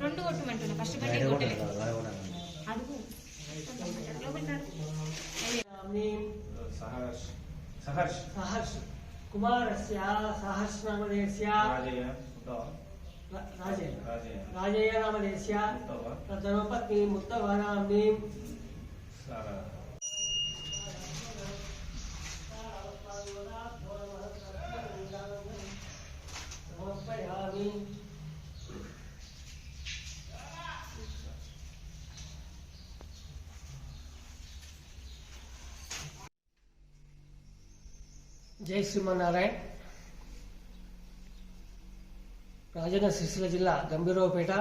రెండు కొట్టమంటున్నా ఫస్ట్ బట్టి కొట్టలేదు అడుగు. సహర్ష్. సహర్ష్. కుమారస్య సహర్ష్ జై శ్రీమన్నారాయణ. రాజన్న సిరిసిల్ల జిల్లా గంభీరావుపేట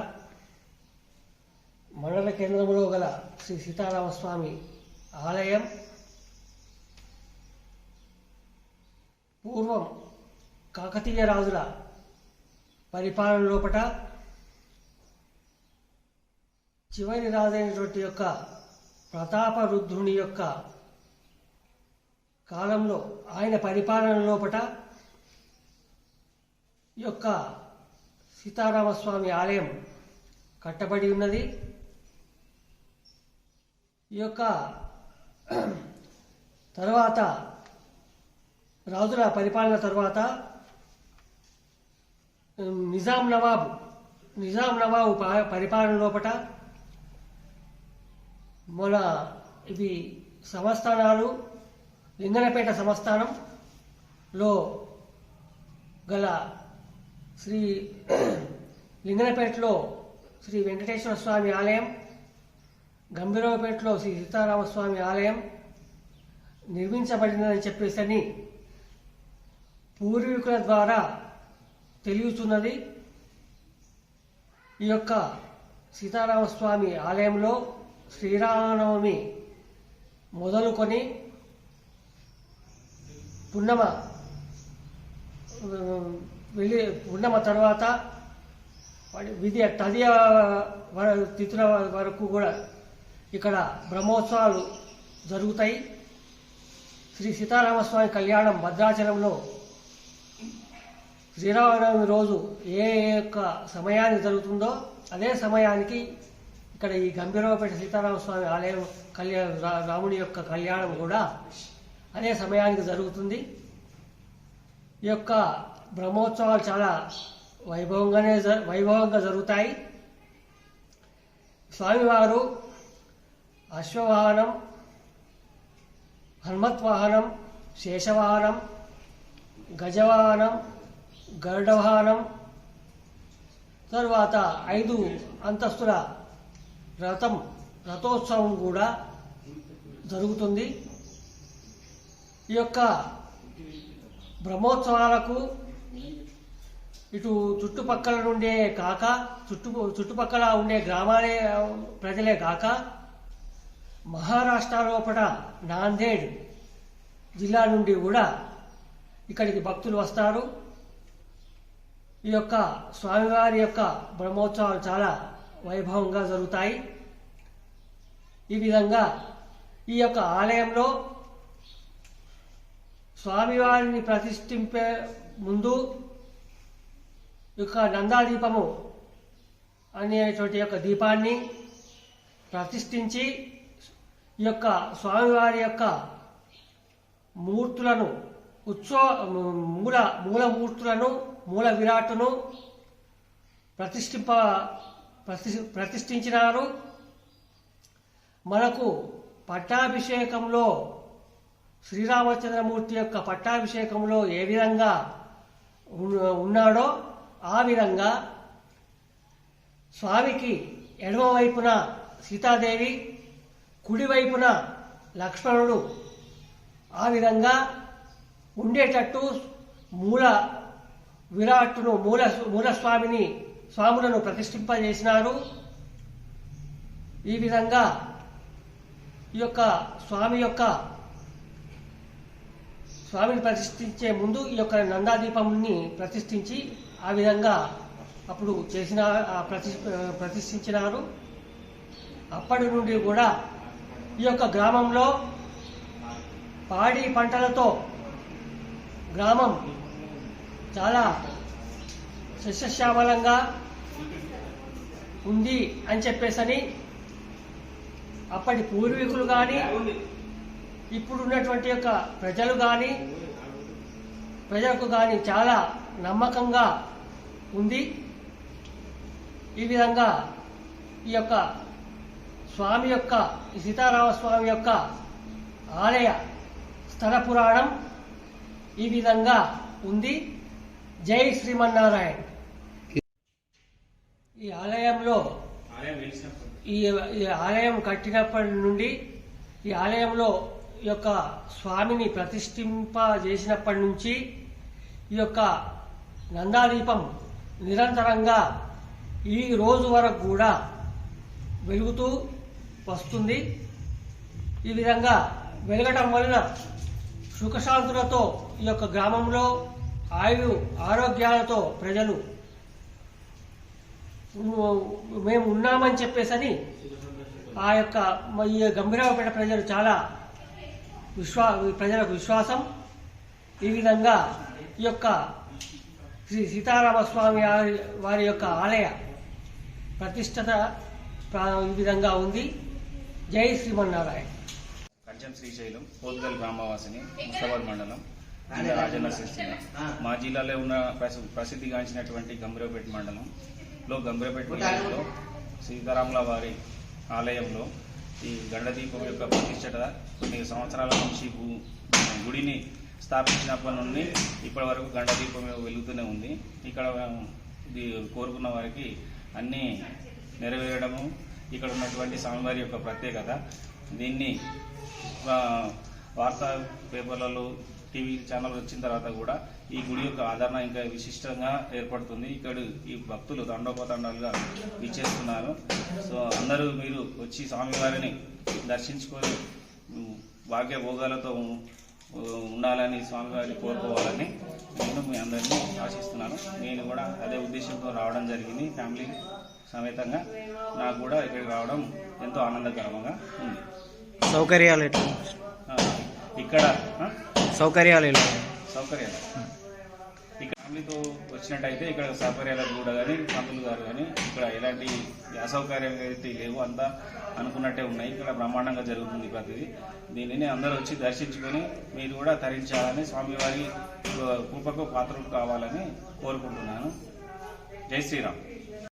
మండల కేంద్రంలో గల శ్రీ సీతారామస్వామి ఆలయం. పూర్వం కాకతీయ రాజుల పరిపాలన లోపట చివరి రాజైనటువంటి యొక్క ప్రతాపరుద్రుని యొక్క కాలంలో ఆయన పరిపాలన లోపట ఈ యొక్క సీతారామస్వామి ఆలయం కట్టబడి ఉన్నది. ఈ యొక్క తర్వాత రాజుల పరిపాలన తర్వాత నిజాం నవాబు నిజాం నవాబు ప- పరిపాలన లోపట మన ఇవి సంస్థానాలు లింగనపేట సంస్థానంలో గల శ్రీ లింగనపేటలో శ్రీ వెంకటేశ్వర స్వామి ఆలయం గంభీరవపేటలో శ్రీ సీతారామస్వామి ఆలయం నిర్మించబడినదని చెప్పేసి అని పూర్వీకుల ద్వారా తెలుగుతున్నది ఈ యొక్క సీతారామస్వామి ఆలయంలో శ్రీరామనవమి మొదలుకొని పున్నమ వెళ్ళి పున్నమ తర్వాత విధి తదియ తిథుల వరకు కూడా ఇక్కడ బ్రహ్మోత్సవాలు జరుగుతాయి. శ్రీ సీతారామస్వామి కళ్యాణం భద్రాచలంలో శ్రీరామనవమి రోజు ఏ యొక్క సమయానికి జరుగుతుందో అదే సమయానికి ఇక్కడ ఈ గంభీరవపేట సీతారామస్వామి ఆలయం కళ్యాణ రా- రాముని యొక్క కళ్యాణం కూడా అదే సమయానికి జరుగుతుంది. ఈ యొక్క బ్రహ్మోత్సవాలు చాలా వైభవంగానే జ- వైభవంగా జరుగుతాయి. స్వామివారు అశ్వవాహనం హనుమత్వాహనం శేషవాహనం గజవాహనం గరుడవాహనం తరువాత ఐదు అంతస్తుల రథం రథోత్సవం కూడా జరుగుతుంది. ఈ యొక్క బ్రహ్మోత్సవాలకు ఇటు చుట్టుపక్కల నుండే కాక చుట్టు చుట్టుపక్కల ఉండే గ్రామాలే ప్రజలే కాక మహారాష్ట్ర లోపల నాందేడ్ జిల్లా నుండి కూడా ఇక్కడికి భక్తులు వస్తారు. ఈ యొక్క స్వామివారి యొక్క బ్రహ్మోత్సవాలు చాలా వైభవంగా జరుగుతాయి. ఈ విధంగా ఈ యొక్క ఆలయంలో స్వామివారిని ప్రతిష్ఠింపే ముందు ఈ యొక్క నందాదీపము అనేటువంటి యొక్క దీపాన్ని ప్రతిష్ఠించి ఈ యొక్క స్వామివారి యొక్క మూర్తులను ఉత్సవ మూల మూల మూర్తులను మూల విరాటును ప్రతిష్ఠింప ప్రతి ప్రతిష్ఠించినారు. మనకు పట్టాభిషేకంలో శ్రీరామచంద్రమూర్తి యొక్క పట్టాభిషేకంలో ఏ విధంగా ఉన్నాడో ఆ విధంగా స్వామికి ఎడమవైపున సీతాదేవి కుడివైపున లక్ష్మణుడు ఆ విధంగా ఉండేటట్టు మూల విరాట్ను మూల మూలస్వామిని స్వాములను ప్రతిష్ఠింపజేసినారు. ఈ విధంగా ఈ యొక్క స్వామి యొక్క స్వామిని ప్రతిష్ఠించే ముందు ఈ యొక్క నందాదీపంని ప్రతిష్ఠించి ఆ విధంగా అప్పుడు చేసిన ప్రతి ప్రతిష్ఠించినారు. అప్పటి నుండి కూడా ఈ యొక్క గ్రామంలో పాడి పంటలతో గ్రామం చాలా సస్యశ్యామలంగా ఉంది అని చెప్పేసని అప్పటి పూర్వీకులు కానీ ఇప్పుడు ఉన్నటువంటి యొక్క ప్రజలు కానీ ప్రజలకు కానీ చాలా నమ్మకంగా ఉంది. ఈ విధంగా ఈ యొక్క స్వామి యొక్క ఈ సీతారామ స్వామి యొక్క ఆలయ స్థల పురాణం ఈ విధంగా ఉంది. జై శ్రీమన్నారాయణ. ఈ ఆలయంలో ఈ ఆలయం కట్టినప్పటి నుండి ఈ ఆలయంలో యొక్క స్వామిని ప్రతిష్ఠింపజేసినప్పటి నుంచి ఈ యొక్క నందాదీపం నిరంతరంగా ఈ రోజు వరకు కూడా వెలుగుతూ వస్తుంది. ఈ విధంగా వెలగటం వలన సుఖశాంతులతో ఈ యొక్క గ్రామంలో ఆయు ఆరోగ్యాలతో ప్రజలు మేము ఉన్నామని చెప్పేసని ఆ యొక్క ఈ గంభీరావుపేట ప్రజలు చాలా విశ్వా ప్రజలకు విశ్వాసం ఈ విధంగా ఈ యొక్క శ్రీ సీతారామస్వామి వారి- వారి యొక్క ఆలయ ప్రతిష్టత ఈ విధంగా ఉంది. జై శ్రీమన్నారాయణ. కంచం శ్రీశైలం పోతుగల్ గ్రామవాసిని ముస్తాబాద్ మండలం జిల్లా రాజన్న సిరిసిల్ల మా జిల్లాలో ఉన్న ప్రసిద్ధి ప్రసిద్ధిగాంచినటువంటి గంభీరపేట మండలంలో గంభీరపేట మండలంలో సీతారాముల వారి ఆలయంలో ఈ గండదీపం యొక్క ప్రతిష్టత కొన్ని సంవత్సరాల నుంచి గుడిని స్థాపించినప్పటి నుండి ఇప్పటి వరకు గండదీపం వెలుగుతూనే ఉంది. ఇక్కడ ఇది కోరుకున్న వారికి అన్నీ నెరవేరడము. ఇక్కడ ఉన్నటువంటి స్వామివారి యొక్క ప్రత్యేకత. దీన్ని వార్తా పేపర్లలో టీవీ ఛానల్ వచ్చిన తర్వాత కూడా ఈ గుడి యొక్క ఆదరణ ఇంకా విశిష్టంగా ఏర్పడుతుంది. ఇక్కడ ఈ భక్తులు తండోపతండాలుగా విచ్చేస్తున్నారు. సో అందరూ మీరు వచ్చి స్వామివారిని దర్శించుకొని ఉమ్, భాగ్య భోగాలతో ఉ- ఉండాలని స్వామివారిని కోరుకోవాలని నేను మీ అందరినీ ఆశిస్తున్నాను. నేను కూడా అదే ఉద్దేశంతో రావడం జరిగింది. ఫ్యామిలీ సమేతంగా నాకు కూడా ఇక్కడికి రావడం ఎంతో ఆనందకరంగా ఉంది. సౌకర్యాలు ఎట్లా? ఇక్కడ సౌకర్యాలు ఎలా? సౌకర్యాలు. ఫ్యామిలీతో వచ్చినట్టయితే ఇక్కడ సౌకర్యాల కూడా కానీ పంతులు గారు కానీ ఇక్కడ ఎలాంటి అసౌకర్యాలు అయితే లేవు. అంతా అనుకున్నట్టే ఉన్నాయి. ఇక్కడ బ్రహ్మాండంగా జరుగుతుంది ప్రతిదీ దీనిని అందరూ వచ్చి దర్శించుకొని మీరు కూడా తరించాలని స్వామివారి కృపకు పాత్రలు కావాలని కోరుకుంటున్నాను. జై శ్రీరామ్.